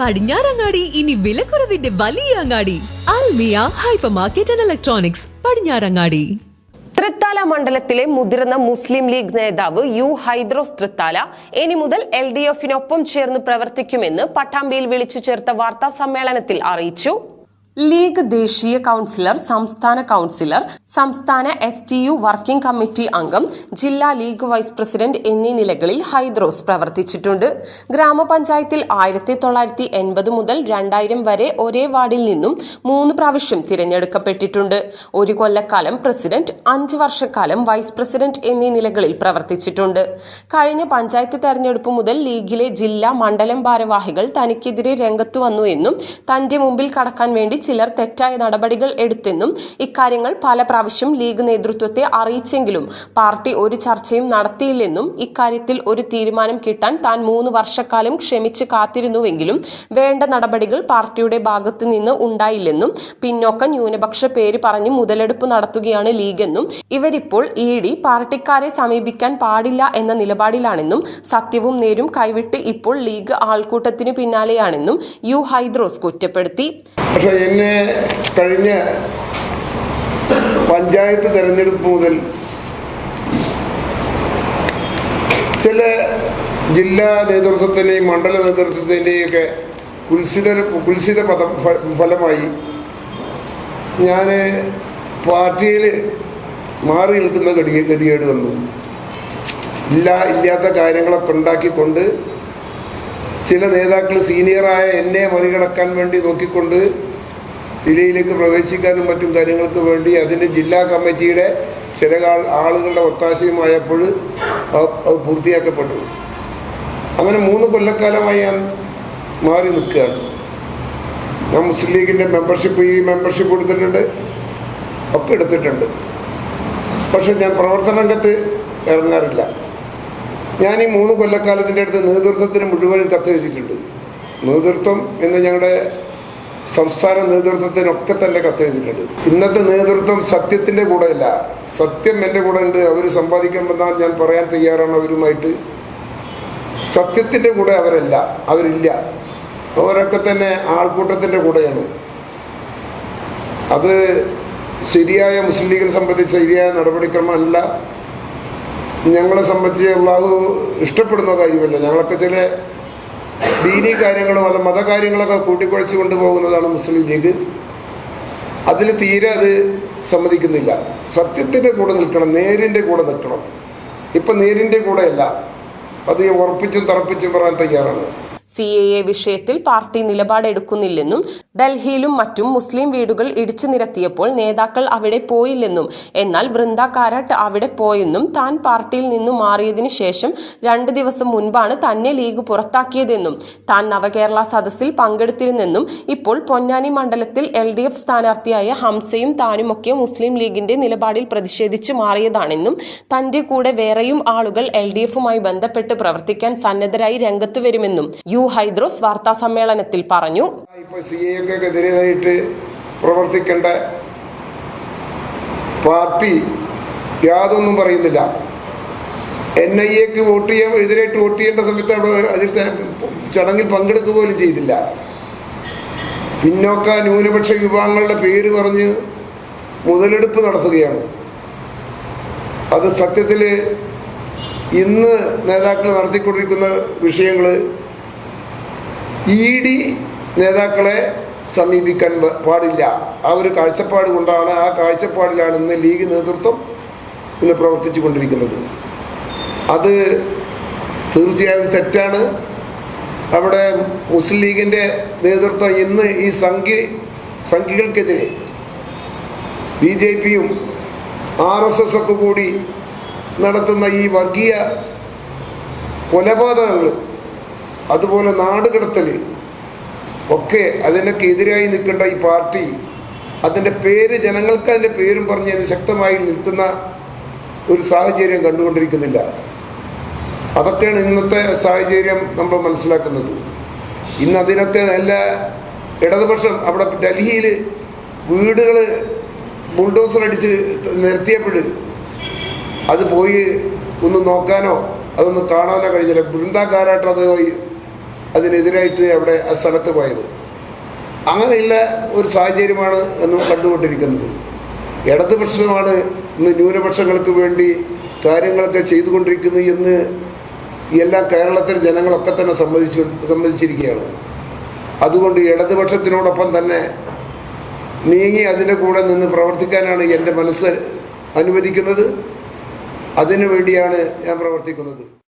പടിഞ്ഞാറങ്ങാടി ഇനി വിലക്കുറവിന്റെ വലിയ അങ്ങാടി. Almiya hyper market and electronics Padinjarangadi. Thrithala മണ്ഡലത്തിലെ മുതിർന്ന മുസ്ലിം ലീഗ് നേതാവ് യു ഹൈദ്രോസ് തൃത്താല ഇനി മുതൽ എൽ ഡി എഫിനൊപ്പം ചേർന്ന് പ്രവർത്തിക്കുമെന്ന് പട്ടാമ്പിയിൽ വിളിച്ചു ചേർത്ത വാർത്താ സമ്മേളനത്തിൽ അറിയിച്ചു. ലീഗ് ദേശീയ കൗൺസിലർ സംസ്ഥാന കൗൺസിലർ സംസ്ഥാന S T U working committee അംഗം ജില്ലാ ലീഗ് വൈസ് പ്രസിഡന്റ് എന്നീ നിലകളിൽ ഹൈദ്രോസ് പ്രവർത്തിച്ചിട്ടുണ്ട്. ഗ്രാമപഞ്ചായത്തിൽ ആയിരത്തി തൊള്ളായിരത്തി എൺപത് മുതൽ രണ്ടായിരം വരെ ഒരേ വാർഡിൽ നിന്നും മൂന്ന് പ്രാവശ്യം തിരഞ്ഞെടുക്കപ്പെട്ടിട്ടുണ്ട്. ഒരു കൊല്ലക്കാലം പ്രസിഡന്റ് അഞ്ച് വർഷക്കാലം വൈസ് പ്രസിഡന്റ് എന്നീ നിലകളിൽ പ്രവർത്തിച്ചിട്ടുണ്ട്. കഴിഞ്ഞ പഞ്ചായത്ത് തെരഞ്ഞെടുപ്പ് മുതൽ ലീഗിലെ ജില്ലാ മണ്ഡലം ഭാരവാഹികൾ തനിക്കെതിരെ രംഗത്തു വന്നു എന്നും തന്റെ മുമ്പിൽ കടക്കാൻ വേണ്ടി ചിലർ തെറ്റായ നടപടികൾ എടുത്തെന്നും ഇക്കാര്യങ്ങൾ പല പ്രാവശ്യം ലീഗ് നേതൃത്വത്തെ അറിയിച്ചെങ്കിലും പാർട്ടി ഒരു ചർച്ചയും നടത്തിയില്ലെന്നും ഇക്കാര്യത്തിൽ ഒരു തീരുമാനം കിട്ടാൻ താൻ മൂന്ന് വർഷക്കാലം ക്ഷമിച്ച് കാത്തിരുന്നുവെങ്കിലും വേണ്ട നടപടികൾ പാർട്ടിയുടെ ഭാഗത്തു നിന്ന് ഉണ്ടായില്ലെന്നും പിന്നോക്ക ന്യൂനപക്ഷ പേര് പറഞ്ഞ് മുതലെടുപ്പ് നടത്തുകയാണ് ലീഗെന്നും ഇവരിപ്പോൾ ഇ ഡി പാർട്ടിക്കാരെ സമീപിക്കാൻ പാടില്ല എന്ന നിലപാടിലാണെന്നും സത്യവും നേരും കൈവിട്ട് ഇപ്പോൾ ലീഗ് ആൾക്കൂട്ടത്തിനു പിന്നാലെയാണെന്നും യു ഹൈദ്രോസ് കുറ്റപ്പെടുത്തി. പക്ഷെ എന്നെ കഴിഞ്ഞ പഞ്ചായത്ത് തെരഞ്ഞെടുപ്പ് മുതൽ ചില ജില്ലാ നേതൃത്വത്തിന്റെയും മണ്ഡല നേതൃത്വത്തിന്റെയും ഒക്കെ കുൽസിത കുൽസിത പദ ഫലമായി ഞാൻ പാർട്ടിയിൽ മാറി നിൽക്കുന്ന ഗതി ഗതികേട് വന്നു ഇല്ല ഇല്ലാത്ത കാര്യങ്ങളൊക്കെ ഉണ്ടാക്കിക്കൊണ്ട് ചില നേതാക്കൾ സീനിയറായ എന്നെ മറികടക്കാൻ വേണ്ടി നോക്കിക്കൊണ്ട് ജില്ലയിലേക്ക് പ്രവേശിക്കാനും മറ്റും കാര്യങ്ങൾക്ക് വേണ്ടി അതിന്റെ ജില്ലാ കമ്മിറ്റിയുടെ ചില ആളുകളുടെ ഒത്താശയുമായപ്പോൾ അത് പൂർത്തിയാക്കപ്പെട്ടു. അങ്ങനെ മൂന്ന് കൊല്ലക്കാലമായി ഞാൻ മാറി നിൽക്കുകയാണ്. ഞാൻ മുസ്ലിം ലീഗിന്റെ മെമ്പർഷിപ്പ് ഈ മെമ്പർഷിപ്പ് എടുത്തിട്ടുണ്ട് ഒക്കെ എടുത്തിട്ടുണ്ട്. പക്ഷെ ഞാൻ പ്രവർത്തന രംഗത്ത് ഇറങ്ങാറില്ല. ഞാൻ ഈ മൂന്ന് കൊല്ലക്കാലത്തിന്റെ അടുത്ത് നേതൃത്വത്തിന് മുഴുവനും കത്തെഴുതിയിട്ടുണ്ട്. നേതൃത്വം എന്ന് ഞങ്ങളുടെ സംസ്ഥാന നേതൃത്വത്തിനൊക്കെ തന്നെ കത്തെഴുതിയിട്ടുണ്ട്. ഇന്നത്തെ നേതൃത്വം സത്യത്തിന്റെ കൂടെയല്ല. സത്യം എന്റെ കൂടെ ഉണ്ട് അവർ സമ്പാദിക്കാൻ വന്നാൽ ഞാൻ പറയാൻ തയ്യാറാണ് അവരുമായിട്ട്. സത്യത്തിന്റെ കൂടെ അവരല്ല. അവരില്ല. അവരൊക്കെ തന്നെ ആൾക്കൂട്ടത്തിന്റെ കൂടെയാണ്. അത് ശരിയായ മുസ്ലിം ലീഗിനെ സംബന്ധിച്ച് ശരിയായ നടപടിക്രമമല്ല. ഞങ്ങളെ സംബന്ധിച്ച് അള്ളാഹു ഇഷ്ടപ്പെടുന്ന കാര്യമല്ല. ഞങ്ങളൊക്കെ ചില ദീനീ കാര്യങ്ങളും അത് മതകാര്യങ്ങളൊക്കെ കൂട്ടിക്കുഴച്ച് കൊണ്ടുപോകുന്നതാണ് മുസ്ലിം ലീഗ്. അതിൽ തീരെ അത് സമ്മതിക്കുന്നില്ല. സത്യത്തിന്റെ കൂടെ നിൽക്കണം നേരിന്റെ കൂടെ നിൽക്കണം. ഇപ്പം നേരിന്റെ കൂടെയല്ല. അത് ഉറപ്പിച്ചും തറപ്പിച്ചും പറയാൻ തയ്യാറാണ്. സി എ എ വിഷയത്തിൽ പാർട്ടി നിലപാടെടുക്കുന്നില്ലെന്നും ഡൽഹിയിലും മറ്റും മുസ്ലിം വീടുകൾ ഇടിച്ചു നിരത്തിയപ്പോൾ നേതാക്കൾ അവിടെ പോയില്ലെന്നും എന്നാൽ വൃന്ദ കാരാട്ട് അവിടെ പോയെന്നും താൻ പാർട്ടിയിൽ നിന്നും മാറിയതിനു ശേഷം രണ്ട് ദിവസം മുൻപാണ് തന്നെ ലീഗ് പുറത്താക്കിയതെന്നും താൻ നവകേരള സദസ്സിൽ പങ്കെടുത്തിരുന്നെന്നും ഇപ്പോൾ പൊന്നാനി മണ്ഡലത്തിൽ എൽ ഡി എഫ് സ്ഥാനാർത്ഥിയായ ഹംസയും താനുമൊക്കെ മുസ്ലിം ലീഗിന്റെ നിലപാടിൽ പ്രതിഷേധിച്ച് മാറിയതാണെന്നും തന്റെ കൂടെ വേറെയും ആളുകൾ എൽ ഡി എഫുമായി ബന്ധപ്പെട്ട് പ്രവർത്തിക്കാൻ സന്നദ്ധരായി രംഗത്തു വരുമെന്നും യു ഹൈദ്രോസ് വാർത്താ സമ്മേളനത്തിൽ പറഞ്ഞു. പ്രവർത്തിക്കേണ്ട പാർട്ടി യാതൊന്നും പറയുന്നില്ല. എൻ ഐ എക്ക് വോട്ട് ചെയ്യാൻ എതിരായിട്ട് വോട്ട് ചെയ്യേണ്ട സമയത്ത് അവിടെ അതിൽ ചടങ്ങിൽ പങ്കെടുക്കുക പോലും ചെയ്തില്ല. പിന്നോക്ക ന്യൂനപക്ഷ വിഭാഗങ്ങളുടെ പേര് പറഞ്ഞ് മുതലെടുപ്പ് നടത്തുകയാണ്. അത് സത്യത്തിൽ ഇന്ന് നേതാക്കൾ നടത്തിക്കൊണ്ടിരിക്കുന്ന വിഷയങ്ങൾ ഇ ഡി നേതാക്കളെ സമീപിക്കാൻ പാടില്ല. ആ ഒരു കാഴ്ചപ്പാട് കൊണ്ടാണ് ആ കാഴ്ചപ്പാടിലാണ് ഇന്ന് ലീഗ് നേതൃത്വം ഇന്ന് പ്രവർത്തിച്ചു കൊണ്ടിരിക്കുന്നത് അത് തീർച്ചയായും തെറ്റാണ്. അവിടെ മുസ്ലിം ലീഗിന്റെ നേതൃത്വം ഇന്ന് ഈ സംഖ്യ സംഘികൾക്കെതിരെ ബി ജെ പിയും ആർ എസ് എസ് ഒക്കെ കൂടി നടത്തുന്ന ഈ വർഗീയ കൊലപാതകങ്ങൾ അതുപോലെ നാടുകടത്തൽ ഒക്കെ അതിനൊക്കെ എതിരായി നിൽക്കേണ്ട ഈ പാർട്ടി അതിന്റെ പേര് ജനങ്ങൾക്ക് അതിന്റെ പേരും പറഞ്ഞ് അതിന് ശക്തമായി നിൽക്കുന്ന ഒരു സാഹചര്യം കണ്ടുകൊണ്ടിരിക്കുന്നില്ല. അതൊക്കെയാണ് ഇന്നത്തെ സാഹചര്യം നമ്മൾ മനസ്സിലാക്കുന്നത്. ഇന്ന് അതിനൊക്കെ നല്ല ഇടതുപക്ഷം അവിടെ ഡൽഹിയിൽ വീടുകൾ ബുൾഡോസർ അടിച്ച് നിർത്തിയപ്പോൾ അത് പോയി ഒന്ന് നോക്കാനോ അതൊന്ന് കാണാനോ കഴിഞ്ഞില്ല. ബൃന്ദാകാരായിട്ട് അത് അതിനെതിരായിട്ട് അവിടെ ആ സ്ഥലത്ത് പോയത്. അങ്ങനെയുള്ള ഒരു സാഹചര്യമാണ് എന്ന് കണ്ടുകൊണ്ടിരിക്കുന്നത്. ഇടതുപക്ഷമാണ് ഇന്ന് ന്യൂനപക്ഷങ്ങൾക്ക് വേണ്ടി കാര്യങ്ങളൊക്കെ ചെയ്തുകൊണ്ടിരിക്കുന്നത് എന്ന് എല്ലാ കേരളത്തിലെ ജനങ്ങളൊക്കെ തന്നെ സമ്മതിച്ചു സമ്മതിച്ചിരിക്കുകയാണ്. അതുകൊണ്ട് ഇടതുപക്ഷത്തിനോടൊപ്പം തന്നെ നീങ്ങി അതിന്റെ കൂടെ നിന്ന് പ്രവർത്തിക്കാനാണ് എന്റെ മനസ്സ് അനുവദിക്കുന്നത്. അതിനു വേണ്ടിയാണ് ഞാൻ പ്രവർത്തിക്കുന്നത്.